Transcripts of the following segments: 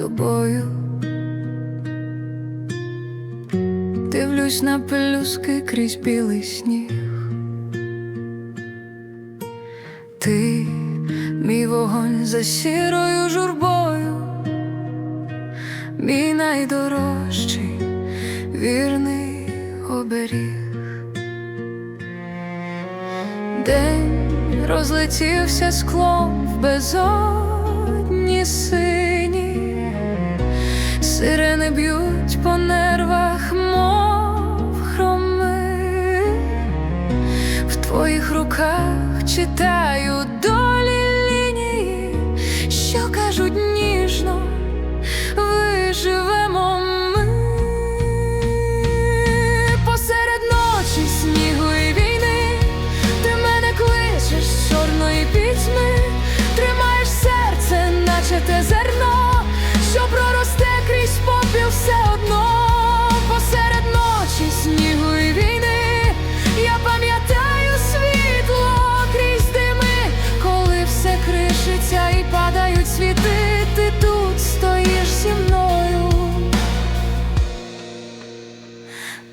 тобою. Дивлюсь на пелюски крізь білий сніг. Ти, мій вогонь за сірою журбою, мій найдорожчий вірний оберіг. День розлетівся склом в безодні сині, сирени б'ють по нервах, мов хроми, в твоїх руках читаю долі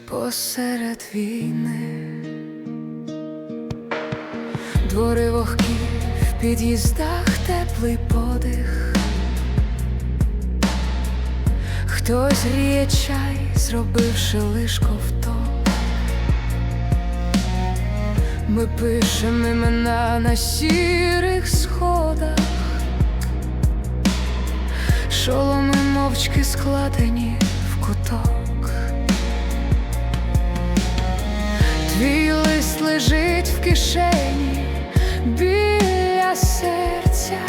посеред війни. Двори вогків, в під'їздах теплий подих. Хтось гріє чай, зробивши лиш ковток. Ми пишемо імена на сірих сходах, шоломи мовчки складені в куток. Твій лист лежить в кишені біля серця,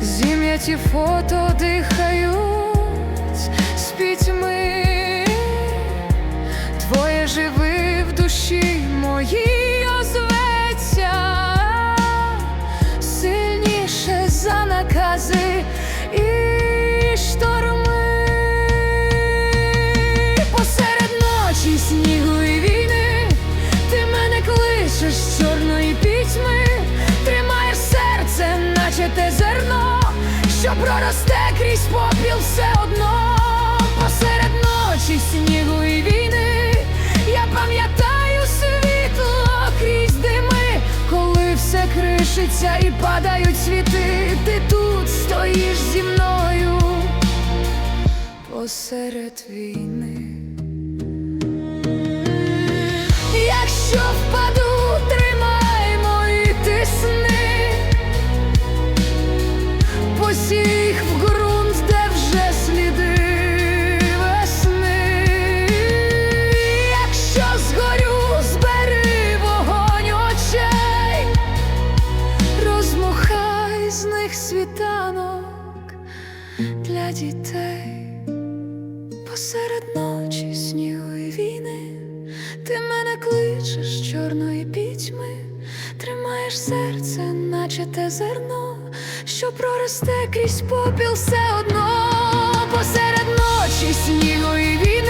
зім'яті фото дихають з пітьми, чорної пітьми, тримаєш серце, наче те зерно, що проросте крізь попіл все одно, посеред ночі снігу і війни, я пам'ятаю світло крізь дими, коли все кришиться і падають світи, ти тут стоїш зі мною посеред війни. Дітей. Посеред ночі снігу і війни, ти мене кличеш чорної пітьми, тримаєш серце, наче те зерно, що проросте крізь попіл все одно, посеред ночі снігу і війни,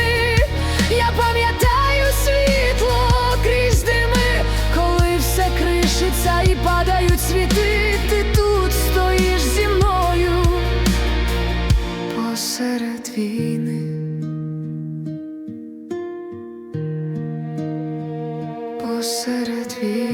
серед вітрів